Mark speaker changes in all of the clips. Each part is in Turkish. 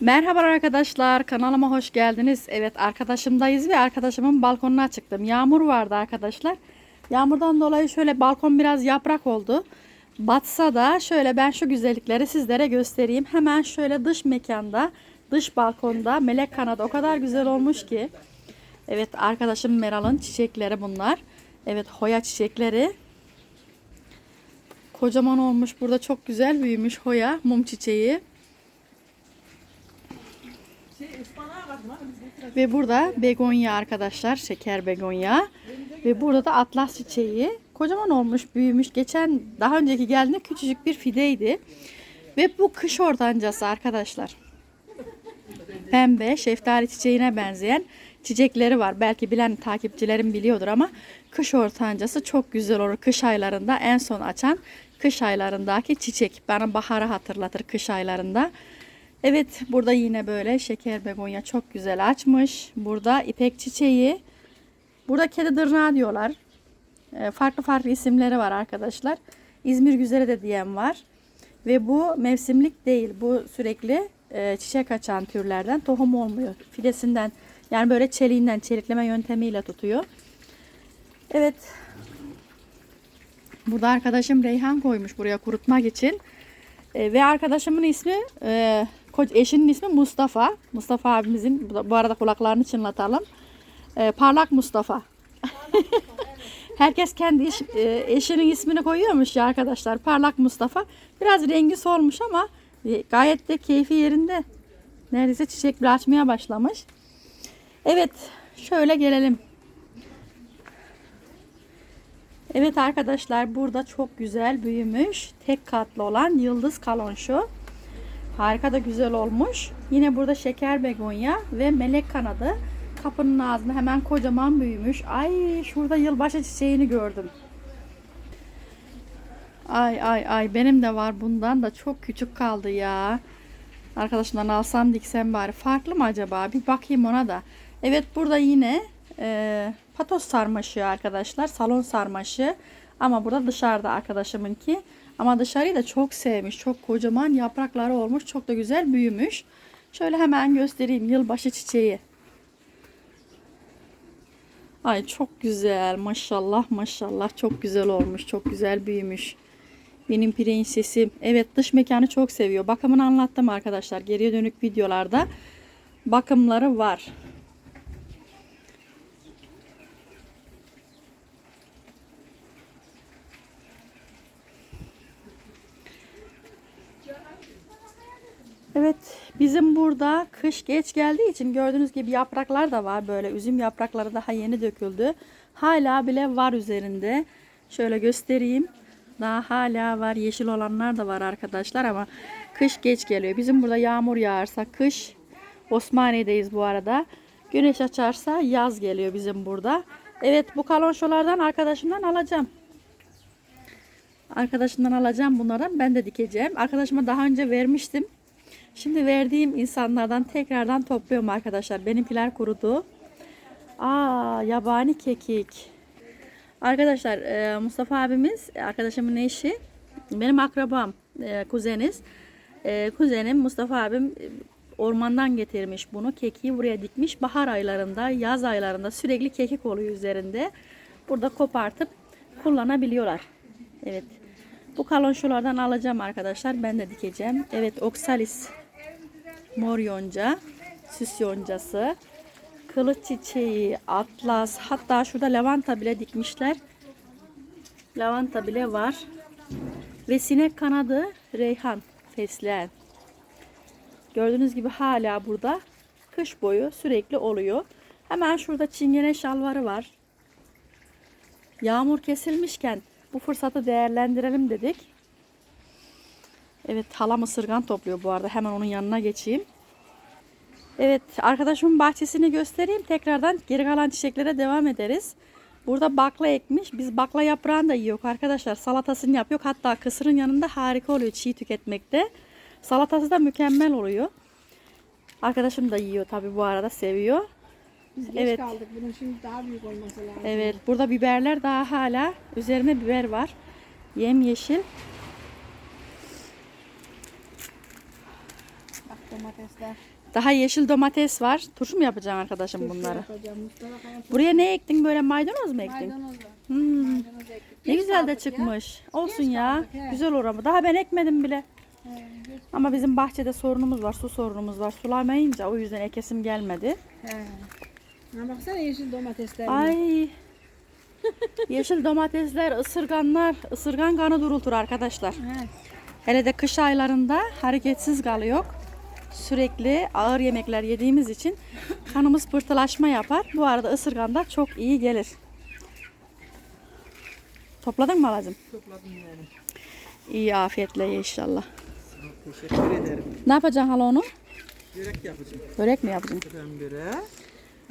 Speaker 1: Merhaba arkadaşlar kanalıma hoş geldiniz. Evet arkadaşımdayız ve arkadaşımın balkonuna çıktım. Yağmur vardı arkadaşlar. Yağmurdan dolayı şöyle balkon biraz yaprak oldu. Batsa da şöyle ben şu güzellikleri sizlere göstereyim. Hemen şöyle dış mekanda, dış balkonda melek kanadı o kadar güzel olmuş ki. Evet arkadaşım Meral'ın çiçekleri bunlar. Evet hoya çiçekleri. Kocaman olmuş. Burada çok güzel büyümüş hoya mum çiçeği. Ve burada begonya arkadaşlar. Şeker begonya. Ve burada da atlas çiçeği. Kocaman olmuş, büyümüş. Geçen daha önceki geldiğinde küçücük bir fideydi. Ve bu kış ortancası arkadaşlar. Pembe, şeftali çiçeğine benzeyen çiçekleri var. Belki bilen takipçilerim biliyordur ama kış ortancası çok güzel olur. Kış aylarında en son açan kış aylarındaki çiçek. Bana baharı hatırlatır kış aylarında. Evet burada yine böyle şeker begonya çok güzel açmış. Burada ipek çiçeği. Burada kedi dırnağı diyorlar. E, Farklı farklı isimleri var arkadaşlar. İzmir güzeli de diyen var. Ve bu mevsimlik değil. Bu sürekli e, çiçek açan türlerden tohum olmuyor. Fidesinden yani böyle çeliğinden çelikleme yöntemiyle tutuyor. Evet. Burada arkadaşım reyhan koymuş buraya kurutmak için. E, ve arkadaşımın ismi e, ko- eşinin ismi Mustafa. Mustafa abimizin bu da- bu arada kulaklarını çınlatalım. E, Parlak Mustafa. Herkes kendi iş- e, eşinin ismini koyuyormuş ya arkadaşlar. Parlak Mustafa. Biraz rengi solmuş ama e, gayet de keyfi yerinde. Neredeyse çiçek bile açmaya başlamış. Evet, şöyle gelelim. Evet arkadaşlar burada çok güzel büyümüş tek katlı olan yıldız kalonşu. Harika da güzel olmuş. Yine burada şeker begonya ve melek kanadı. Kapının ağzında hemen kocaman büyümüş. Ay şurada yılbaşı çiçeğini gördüm. Ay ay ay benim de var bundan da çok küçük kaldı ya. Arkadaşımdan alsam diksem bari. Farklı mı acaba? Bir bakayım ona da. Evet burada yine e, patos sarmaşığı arkadaşlar. Salon sarmaşığı. Ama burada dışarıda arkadaşımınki. Ama dışarıyı da çok sevmiş. Çok kocaman yaprakları olmuş. Çok da güzel büyümüş. Şöyle hemen göstereyim. Yılbaşı çiçeği. Ay çok güzel. Maşallah maşallah. Çok güzel olmuş. Çok güzel büyümüş. Benim prensesim. Evet dış mekanı çok seviyor. Bakımını anlattım arkadaşlar. Geriye dönük videolarda bakımları var. Evet bizim burada kış geç geldiği için gördüğünüz gibi yapraklar da var böyle üzüm yaprakları daha yeni döküldü. Hala bile var üzerinde. Şöyle göstereyim. Daha hala var yeşil olanlar da var arkadaşlar ama kış geç geliyor. Bizim burada yağmur yağarsa kış Osmaniye'deyiz bu arada. Güneş açarsa yaz geliyor bizim burada. Evet bu kalonşolardan arkadaşımdan alacağım. Arkadaşımdan alacağım bunlardan ben de dikeceğim. Arkadaşıma daha önce vermiştim. Şimdi verdiğim insanlardan tekrardan topluyorum arkadaşlar. Benimkiler kurudu. Aa yabani kekik. Arkadaşlar e, Mustafa abimiz arkadaşımın eşi. Benim akrabam e, kuzeniz. E, kuzenim Mustafa abim ormandan getirmiş bunu. Kekiği buraya dikmiş. Bahar aylarında, yaz aylarında sürekli kekik oluyor üzerinde. Burada kopartıp kullanabiliyorlar. Evet. Bu kalonşolardan alacağım arkadaşlar. Ben de dikeceğim. Evet oksalis mor yonca, süs yoncası, kılıç çiçeği, atlas, hatta şurada lavanta bile dikmişler. Lavanta bile var. Ve sinek kanadı, reyhan, fesleğen. Gördüğünüz gibi hala burada kış boyu sürekli oluyor. Hemen şurada çingene şalvarı var. Yağmur kesilmişken bu fırsatı değerlendirelim dedik. Evet halam ısırgan topluyor bu arada. Hemen onun yanına geçeyim. Evet arkadaşımın bahçesini göstereyim. Tekrardan geri kalan çiçeklere devam ederiz. Burada bakla ekmiş. Biz bakla yaprağını da yiyoruz arkadaşlar. Salatasını yapıyor. Hatta kısırın yanında harika oluyor çiğ tüketmekte. Salatası da mükemmel oluyor. Arkadaşım da yiyor tabi bu arada seviyor.
Speaker 2: Biz geç
Speaker 1: Evet.
Speaker 2: kaldık. Bunun şimdi daha büyük olması lazım.
Speaker 1: Evet burada biberler daha hala üzerine biber var. Yem yeşil.
Speaker 2: Domatesler.
Speaker 1: Daha yeşil domates var. Turşu mu yapacaksın arkadaşım
Speaker 2: Turşu
Speaker 1: bunları?
Speaker 2: yapacağım. Mustafa Kaya
Speaker 1: Buraya ne ektin böyle maydanoz mu ektin?
Speaker 2: maydanoz var.
Speaker 1: Hmm,
Speaker 2: Maydanoz ektik.
Speaker 1: ne
Speaker 2: Geç
Speaker 1: güzel de
Speaker 2: kaldık ya.
Speaker 1: çıkmış. Olsun
Speaker 2: Geç
Speaker 1: ya.
Speaker 2: kaldık, he.
Speaker 1: Güzel oramı. Daha ben ekmedim bile.
Speaker 2: He, geç-
Speaker 1: Ama bizim bahçede sorunumuz var. Su sorunumuz var. Sulamayınca o yüzden ekesim gelmedi.
Speaker 2: He. Ha, baksana yeşil domatesler.
Speaker 1: Ay. Yeşil domatesler, ısırganlar, ısırgan kanı durultur arkadaşlar.
Speaker 2: He.
Speaker 1: Hele de kış aylarında hareketsiz kalıyor. Sürekli ağır yemekler yediğimiz için kanımız pırtılaşma yapar. Bu arada ısırgan da çok iyi gelir. Topladın mı halacığım?
Speaker 3: Topladım yani.
Speaker 1: İyi afiyetle ye inşallah.
Speaker 3: Teşekkür ederim.
Speaker 1: Ne yapacaksın hala onu?
Speaker 3: Börek yapacağım.
Speaker 1: Börek mi yapacaksın?
Speaker 3: Ben böreğe.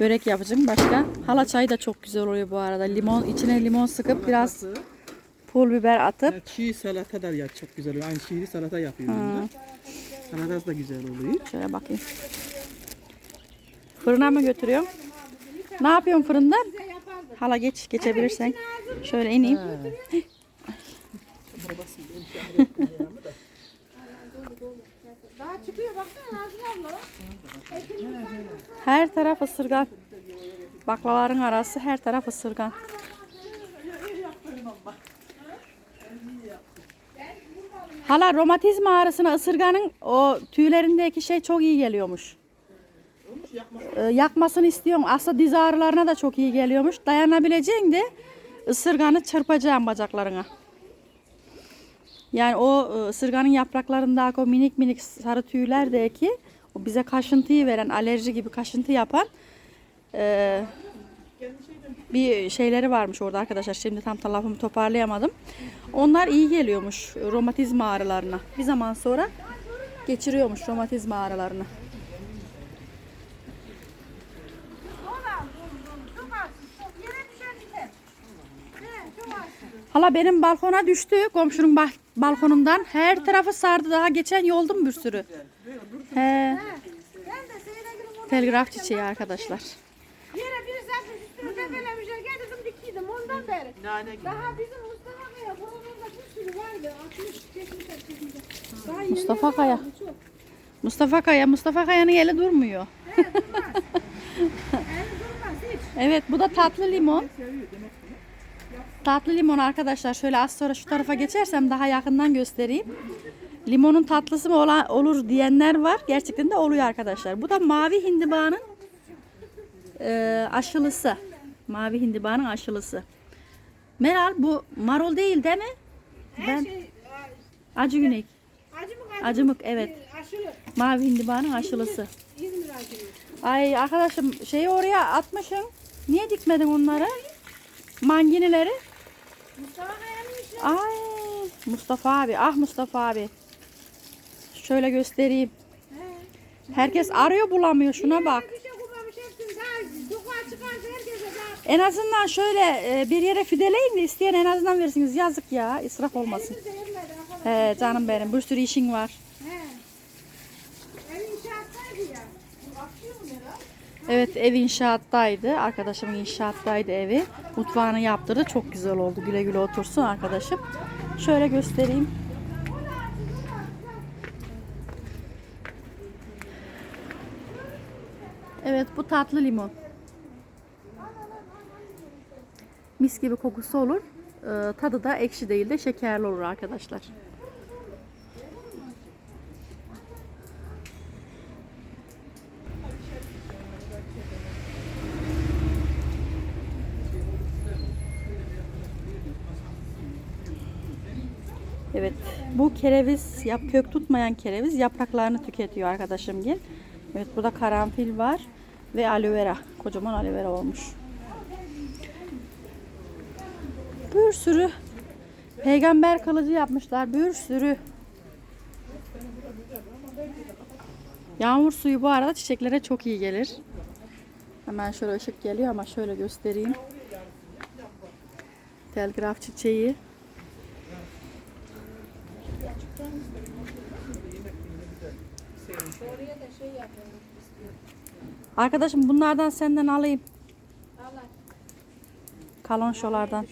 Speaker 1: Börek yapacaksın başka. Hala çayı da çok güzel oluyor bu arada. Limon içine limon sıkıp biraz
Speaker 3: Salatası.
Speaker 1: pul biber atıp
Speaker 3: Ya, çiğ salata da ya çok güzel oluyor. Aynı çiğ salata yapıyorum ben. Salatası da güzel oluyor.
Speaker 1: Şöyle bakayım. Fırına mı götürüyorum? Ne yapıyorsun fırında? Hala geç geçebilirsen. Şöyle ineyim. Her taraf ısırgan. Baklaların arası her taraf ısırgan. Hala romatizma ağrısına ısırganın o tüylerindeki şey çok iyi geliyormuş. Ee, yakmasını istiyorum. Aslında diz ağrılarına da çok iyi geliyormuş. Dayanabileceğin de ısırganı çırpacağım bacaklarına. Yani o e, ısırganın yapraklarındaki o minik minik sarı tüylerdeki o bize kaşıntıyı veren, alerji gibi kaşıntı yapan e, bir şeyleri varmış orada arkadaşlar. Şimdi tam ta lafımı toparlayamadım. Onlar iyi geliyormuş romatizma ağrılarına. Bir zaman sonra geçiriyormuş romatizma ağrılarını. Hala benim balkona düştü komşunun bah- balkonundan. Her tarafı sardı. Daha geçen yoldum bir sürü. He, telgraf çiçeği arkadaşlar.
Speaker 2: yere bir saat üstüne tepelemişler. Getirdim dikiydim ondan beri. Daha bizim Mustafa Kaya buralarda bir sürü vardı. 60 70 80. Daha yeni
Speaker 1: Mustafa Kaya. Mustafa Kaya, Mustafa Kaya'nın eli durmuyor. Evet bu da tatlı limon. Tatlı limon arkadaşlar. Şöyle az sonra şu tarafa geçersem daha yakından göstereyim. Limonun tatlısı mı olur diyenler var. Gerçekten de oluyor arkadaşlar. Bu da mavi hindibanın e, aşılısı. Mavi hindibanın aşılısı. Meral bu marul değil değil mi?
Speaker 2: Her
Speaker 1: Ben
Speaker 2: şey
Speaker 1: acı günek.
Speaker 2: acı mı acı
Speaker 1: Acımık evet.
Speaker 2: Aşırı.
Speaker 1: Mavi hindibanın aşılısı.
Speaker 2: İzmir acı.
Speaker 1: Ay arkadaşım şeyi oraya atmışsın. Niye dikmedin onları? Manginileri.
Speaker 2: Mustafa.
Speaker 1: Ay Mustafa abi. Ah Mustafa abi. Şöyle göstereyim. Herkes arıyor bulamıyor. Şuna bak.
Speaker 2: Bir şey kurmamış hepsini daha sokağa çıkarsa herkese daha.
Speaker 1: En azından şöyle e, bir yere fideleyin de isteyen en azından versiniz. Yazık ya. israf olmasın. He canım benim. Bir sürü işin var. Evet ev inşaattaydı. Arkadaşımın inşaattaydı evi. Mutfağını yaptırdı. Çok güzel oldu. Güle güle otursun arkadaşım. Şöyle göstereyim. Evet bu tatlı limon. Mis gibi kokusu olur. Ee, tadı da ekşi değil de şekerli olur arkadaşlar. Evet. Bu kereviz, yap kök tutmayan kereviz yapraklarını tüketiyor arkadaşım gel. Evet burada karanfil var ve aloe vera. Kocaman aloe vera olmuş. Bir sürü peygamber kılıcı yapmışlar. Bir sürü. Yağmur suyu bu arada çiçeklere çok iyi gelir. Hemen şöyle ışık geliyor ama şöyle göstereyim. Telgraf çiçeği. Arkadaşım bunlardan senden alayım. Kalonşolardan.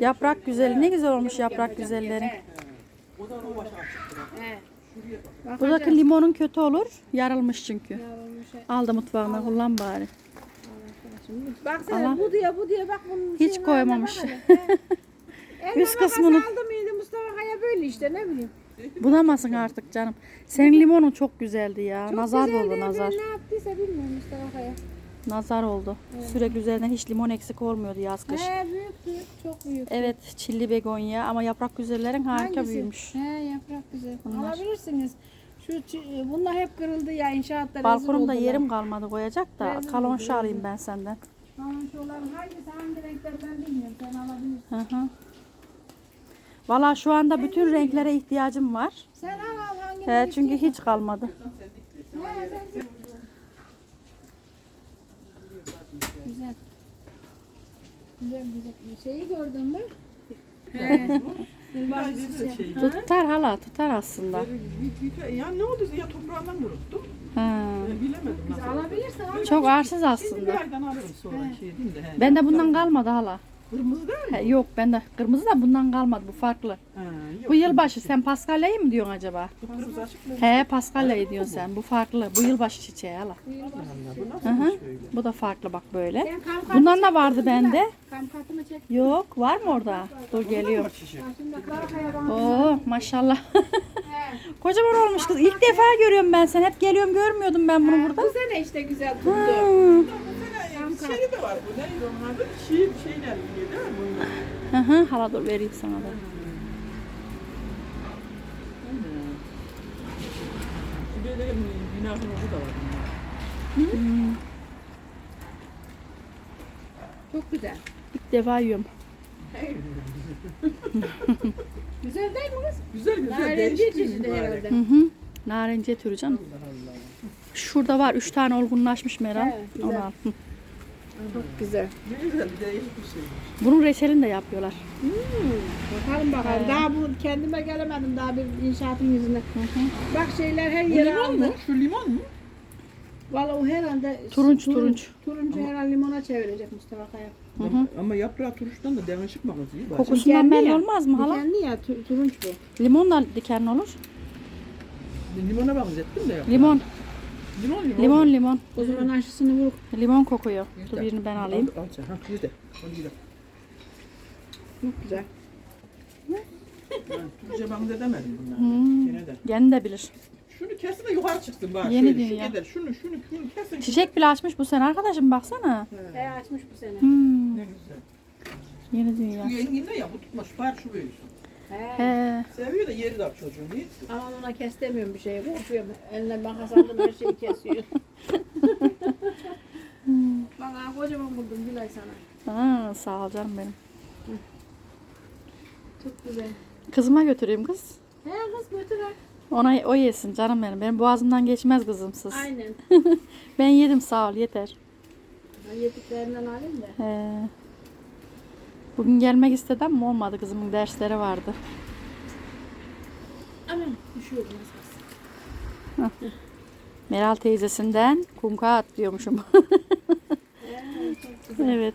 Speaker 1: Yaprak güzeli. Ne güzel olmuş yaprak güzelleri.
Speaker 3: Da.
Speaker 1: Buradaki limonun kötü olur. Yarılmış çünkü.
Speaker 2: Şey.
Speaker 1: Aldı mutfağına kullan bari.
Speaker 2: Baksana
Speaker 1: Allah.
Speaker 2: bu diye bu diye bak bunun
Speaker 1: Hiç koymamış. Üst kısmını-
Speaker 2: makası aldı mıydı Mustafa Kaya böyle işte ne bileyim.
Speaker 1: Bunamasın artık canım. Senin limonun çok güzeldi ya.
Speaker 2: Çok
Speaker 1: nazar
Speaker 2: güzel
Speaker 1: oldu nazar.
Speaker 2: Ne yaptıysa bilmiyorum Mustafa Kaya.
Speaker 1: Nazar oldu. Sürekli üzerinden hiç limon eksik olmuyordu yaz kış.
Speaker 2: He büyük büyük çok büyük.
Speaker 1: Evet çilli begonya ama yaprak güzellerin harika
Speaker 2: Hangisi?
Speaker 1: büyümüş.
Speaker 2: He yaprak güzel.
Speaker 1: Bunlar.
Speaker 2: Alabilirsiniz. Şu çi- bunlar hep kırıldı ya inşaatta rezil
Speaker 1: Balkonumda yerim kalmadı koyacak da
Speaker 2: Rezil
Speaker 1: kalonşa
Speaker 2: oldu,
Speaker 1: alayım ben senden.
Speaker 2: Şu olan hangisi hangi renkler ben bilmiyorum. Sen alabilirsin.
Speaker 1: Hı hı. Valla şu anda bütün renklere ihtiyacım var.
Speaker 2: Sen al al hangi
Speaker 1: He, çünkü hiç kalmadı.
Speaker 2: He, sen- Güzel. Güzel güzel. Şeyi gördün mü?
Speaker 3: Şey,
Speaker 1: Tutar hala tutar aslında.
Speaker 3: ya ne oldu ya toprağından kuruttum.
Speaker 1: Ha.
Speaker 3: Bilemedim nasıl.
Speaker 2: Alabilirsin al.
Speaker 1: Çok arsız
Speaker 3: bir
Speaker 1: aslında.
Speaker 3: aydan alırım sonra şey diyeyim de. he.
Speaker 1: Ben de bundan kalmadı hala.
Speaker 3: Kırmızı değil mi?
Speaker 1: He, yok ben de kırmızı da bundan kalmadı bu farklı.
Speaker 3: Ha, yok.
Speaker 1: Bu yılbaşı sen Paskalya'yı mı diyorsun acaba?
Speaker 3: Kırmızı açık mı?
Speaker 1: He Paskalya'yı diyorsun sen. Bu farklı. Bu yılbaşı çiçeği hala.
Speaker 3: Allah, Bu
Speaker 1: Hı
Speaker 3: nasıl
Speaker 1: hı.
Speaker 3: bir böyle?
Speaker 1: Bu da farklı bak böyle. Bundan da vardı bende.
Speaker 2: Bilal? Kamp kartımı çek.
Speaker 1: Yok var mı orada? Dur geliyor.
Speaker 2: Şimdi Karakaya bana.
Speaker 1: Oo maşallah.
Speaker 2: He.
Speaker 1: Kocaman olmuş kız. İlk defa görüyorum ben seni. Hep geliyorum görmüyordum ben bunu burada.
Speaker 2: Bu sene işte güzel tuttu.
Speaker 1: Hı.
Speaker 3: Şey de var bu ne? Onlar da şey, şeyler yiyor değil mi bunlar?
Speaker 1: Hı hı. Hala dur vereyim sana da.
Speaker 3: Günahın var.
Speaker 2: Çok güzel.
Speaker 1: İlk defa yiyorum.
Speaker 2: Güzel değil mi kız?
Speaker 3: Güzel güzel
Speaker 2: Narenciye çeşidi herhalde.
Speaker 1: Hı hı. Narenciye türü canım.
Speaker 3: Allah Allah.
Speaker 1: Şurada var. Üç tane olgunlaşmış Meral.
Speaker 2: Evet, güzel.
Speaker 1: Onu al.
Speaker 2: Çok güzel.
Speaker 3: Ne güzel bir değişik bir şey.
Speaker 1: Bunun reçelini de yapıyorlar.
Speaker 2: Bakalım bakalım. Daha bu kendime gelemedim daha bir inşaatın yüzünden. Bak şeyler her
Speaker 3: Bu
Speaker 2: yere
Speaker 3: limon mu?
Speaker 2: aldı.
Speaker 3: Şu limon mu?
Speaker 2: Valla o herhalde
Speaker 1: Turunç, turunç.
Speaker 2: Turuncu herhalde limona çevirecek Mustafa Kaya.
Speaker 1: hı.
Speaker 3: Ama yaprağı turuştan da değişik mı kızıyor?
Speaker 1: Kokusundan
Speaker 2: Dikenli
Speaker 1: belli
Speaker 2: ya.
Speaker 1: olmaz mı hala?
Speaker 2: Dikenli ya tu- turunç bu.
Speaker 1: Limon da dikenli olur.
Speaker 3: Limona benzettim de ya.
Speaker 1: Limon,
Speaker 3: Limon limon.
Speaker 1: limon, limon.
Speaker 2: O zaman aşısını vur.
Speaker 1: Limon kokuyor. Dur birini ben alayım.
Speaker 3: Al, al sen. Ha, de. Onu de.
Speaker 2: Çok güzel.
Speaker 3: Ben Türkçe benzetemedim bunları.
Speaker 1: Hmm.
Speaker 3: Yine de.
Speaker 1: De bilir.
Speaker 3: Şunu kesin de yukarı çıksın bari.
Speaker 1: Yeni
Speaker 3: Şöyle,
Speaker 1: diyor
Speaker 3: şu
Speaker 1: ya.
Speaker 3: kadar. Şunu şunu şunu kesin.
Speaker 1: Çiçek bile açmış bu sene arkadaşım baksana.
Speaker 2: He açmış bu sene.
Speaker 1: Hmm.
Speaker 3: Ne güzel.
Speaker 1: Yeni dünya.
Speaker 3: Şu yenginde ya bu tutmuş. Bari şu büyüsün.
Speaker 2: He.
Speaker 1: He.
Speaker 3: Seviyor da yeri de çocuğun. Niye?
Speaker 2: Aman ona kes demiyorum bir şey. Korkuyorum. Eline makas aldım her şeyi kesiyor. Bana kocaman buldum Gülay sana.
Speaker 1: Ha, sağ ol canım benim.
Speaker 2: Çok güzel.
Speaker 1: Kızıma götüreyim kız.
Speaker 2: He kız götür ha.
Speaker 1: Ona o yesin canım benim. Benim boğazımdan geçmez kızımsız.
Speaker 2: Aynen.
Speaker 1: Ben yedim sağ ol yeter.
Speaker 2: Ben Yediklerinden alayım da.
Speaker 1: He. Bugün gelmek istedi ama olmadı kızımın dersleri vardı.
Speaker 2: Aman düşüyordum az.
Speaker 1: Meral teyzesinden kumka at diyormuşum.
Speaker 2: He, çok güzel.
Speaker 1: evet.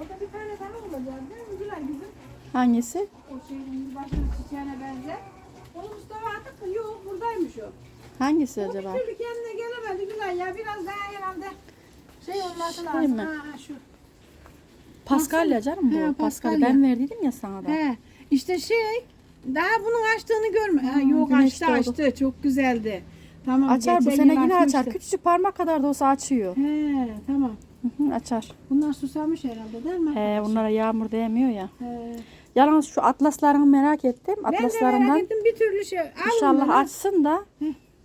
Speaker 2: Orada bir tane daha olacak değil mi Gülay bizim?
Speaker 1: Hangisi?
Speaker 2: O şeyin başının çiçeğine benzer. Onu Mustafa attık mı? Yok buradaymış o.
Speaker 1: Hangisi
Speaker 2: O
Speaker 1: acaba?
Speaker 2: bir türlü kendine gelemedi Gülay ya. Biraz daha herhalde şey olması
Speaker 1: Şey
Speaker 2: lazım. ha, şu.
Speaker 1: Paskalya canım bu.
Speaker 2: He,
Speaker 1: Paskalya.
Speaker 2: Paskalya.
Speaker 1: Ben verdiydim ya sana da.
Speaker 2: He, işte şey daha bunun açtığını görme. Ha,
Speaker 1: Hmm,
Speaker 2: yok açtı
Speaker 1: doğdu.
Speaker 2: açtı. Çok güzeldi. Tamam.
Speaker 1: Açar bu sene yine açar.
Speaker 2: açmıştı.
Speaker 1: Küçücük parmak kadar da olsa açıyor.
Speaker 2: He tamam.
Speaker 1: Hı hı, açar.
Speaker 2: Bunlar susamış herhalde değil mi?
Speaker 1: He, bunlara yağmur değmiyor ya.
Speaker 2: He.
Speaker 1: Yalnız şu atlaslarını merak ettim.
Speaker 2: Ben de merak ettim bir türlü şey. Al
Speaker 1: inşallah
Speaker 2: bunları.
Speaker 1: açsın da.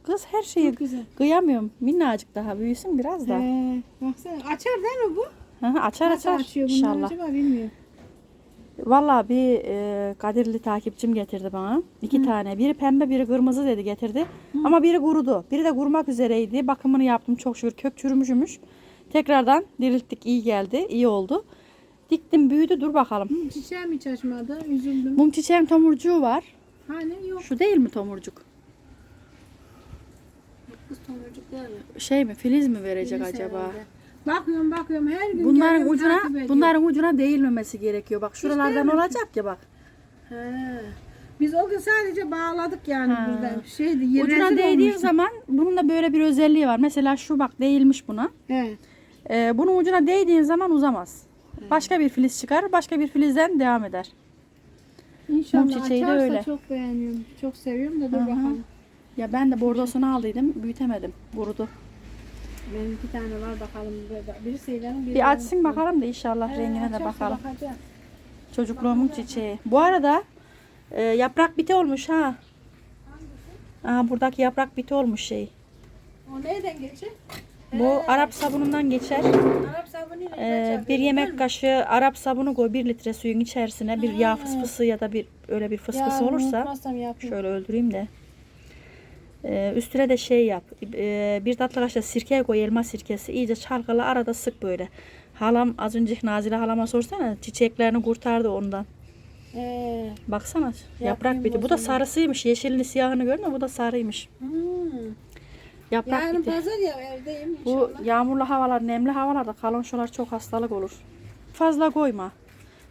Speaker 1: Kız her şeyi kıyamıyorum. Minnacık daha büyüsün biraz da.
Speaker 2: He, baksana açar değil mi bu?
Speaker 1: Hı hı, açar
Speaker 2: Nasıl
Speaker 1: açar
Speaker 2: açıyor bunlar
Speaker 1: inşallah.
Speaker 2: acaba bilmiyorum.
Speaker 1: Vallahi bir e, Kadirli takipçim getirdi bana. İki tane. Biri pembe biri kırmızı dedi getirdi. Ama biri kurudu. Biri de kurumak üzereydi. Bakımını yaptım çok şükür. Kök çürümüşmüş. Tekrardan dirilttik. iyi geldi. iyi oldu. Diktim büyüdü. Dur bakalım.
Speaker 2: Çiçeğim hiç açmadı. Üzüldüm.
Speaker 1: Mum çiçeğim tomurcuğu var.
Speaker 2: Hani yok.
Speaker 1: Şu değil mi tomurcuk?
Speaker 2: Kız tomurcuk değil mi?
Speaker 1: Şey mi filiz mi verecek
Speaker 2: Birisi
Speaker 1: acaba?
Speaker 2: herhalde. Bakıyorum bakıyorum her gün
Speaker 1: Bunların
Speaker 2: geliyorum,
Speaker 1: ucuna
Speaker 2: ediyorum.
Speaker 1: bunların ucuna değilmemesi gerekiyor. Bak şuralardan
Speaker 2: mi?
Speaker 1: olacak ya bak.
Speaker 2: He. Biz o gün sadece bağladık yani
Speaker 1: Ha.
Speaker 2: burada. Şeydi,
Speaker 1: Ucuna
Speaker 2: olmuştu.
Speaker 1: zaman bunun da böyle bir özelliği var. Mesela şu bak değilmiş buna.
Speaker 2: He.
Speaker 1: Ee, bunun ucuna değdiğin zaman uzamaz. Başka bir filiz çıkar, başka bir filizden devam eder.
Speaker 2: İnşallah
Speaker 1: Mum çiçeği de
Speaker 2: açarsa
Speaker 1: öyle.
Speaker 2: çok beğeniyorum. Çok seviyorum da dur
Speaker 1: Aha.
Speaker 2: bakalım.
Speaker 1: Ya ben de bordosunu aldıydım, büyütemedim. Kurudu.
Speaker 2: Benim iki tane var bakalım. burada. Biri Seylan'ın biri
Speaker 1: Bir açsın bakalım da inşallah rengine de bakalım. Çocukluğumun çiçeği. Bu arada e, yaprak biti olmuş ha. Aa, buradaki yaprak biti olmuş şey.
Speaker 2: O nereden geçer?
Speaker 1: Bu Arap sabunundan geçer.
Speaker 2: Arap sabunuyla
Speaker 1: Ee, bir yemek kaşığı Arap sabunu koy bir litre suyun içerisine bir yağ fısfısı ya da bir öyle bir fısfısı olursa şöyle öldüreyim de. Ee, üstüne de şey yap. Ee, bir tatlı kaşığı sirke koy elma sirkesi iyice çalkala arada sık böyle. Halam az önce Nazile halama sorsana çiçeklerini kurtardı ondan.
Speaker 2: Ee,
Speaker 1: Baksana yaprak biti.
Speaker 2: o
Speaker 1: Bu da sarısıymış. Yeşilini siyahını gördün mü? Bu da sarıymış.
Speaker 2: hmm.
Speaker 1: Yaprak
Speaker 2: Yarın
Speaker 1: biti.
Speaker 2: pazar ya evdeyim
Speaker 1: Bu
Speaker 2: inşallah.
Speaker 1: yağmurlu havalar, nemli havalarda kalonşolar çok hastalık olur. Fazla koyma.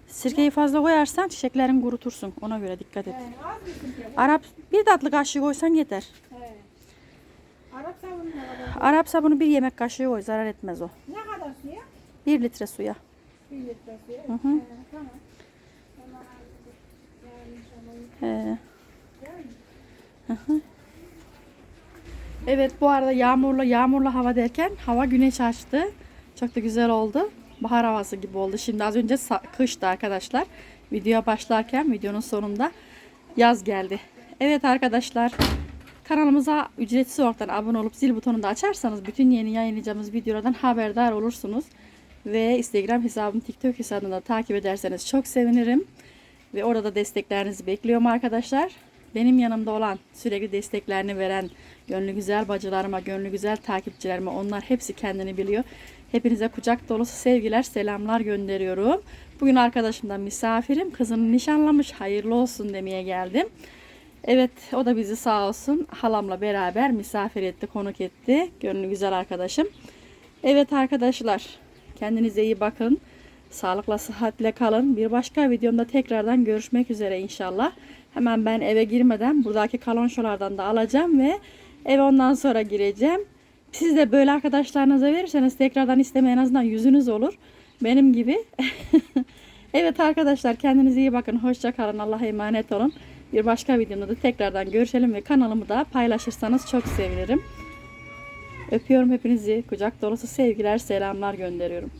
Speaker 1: Sirkeyi fazla koyarsan çiçeklerin kurutursun. Ona göre dikkat et. Arap bir tatlı kaşığı koysan yeter.
Speaker 2: Arap sabunu ne kadar?
Speaker 1: Arap sabunu bir yemek kaşığı koy. Zarar etmez o.
Speaker 2: Ne kadar suya?
Speaker 1: Bir litre suya.
Speaker 2: Bir litre suya.
Speaker 1: Hı hı.
Speaker 2: He, tamam.
Speaker 1: He. Hı hı. Evet bu arada yağmurlu yağmurlu hava derken hava güneş açtı. Çok da güzel oldu. Bahar havası gibi oldu. Şimdi az önce kıştı arkadaşlar. Videoya başlarken videonun sonunda yaz geldi. Evet arkadaşlar kanalımıza ücretsiz olarak abone olup zil butonunu da açarsanız bütün yeni yayınlayacağımız videolardan haberdar olursunuz. Ve Instagram hesabım TikTok hesabını da takip ederseniz çok sevinirim. Ve orada desteklerinizi bekliyorum arkadaşlar. Benim yanımda olan, sürekli desteklerini veren gönlü güzel bacılarıma, gönlü güzel takipçilerime onlar hepsi kendini biliyor. Hepinize kucak dolusu sevgiler, selamlar gönderiyorum. Bugün arkadaşımdan misafirim. Kızını nişanlamış, hayırlı olsun demeye geldim. Evet, o da bizi sağ olsun halamla beraber misafir etti, konuk etti. Gönlü güzel arkadaşım. Evet arkadaşlar, kendinize iyi bakın. Sağlıkla, sıhhatle kalın. Bir başka videomda tekrardan görüşmek üzere inşallah. Hemen ben eve girmeden buradaki kalonşolardan da alacağım ve eve ondan sonra gireceğim. Siz de böyle arkadaşlarınıza verirseniz tekrardan isteme en azından yüzünüz olur. Benim gibi. evet arkadaşlar kendinize iyi bakın. Hoşça kalın. Allah'a emanet olun. Bir başka videomda da tekrardan görüşelim ve kanalımı da paylaşırsanız çok sevinirim. Öpüyorum hepinizi. Kucak dolusu sevgiler, selamlar gönderiyorum.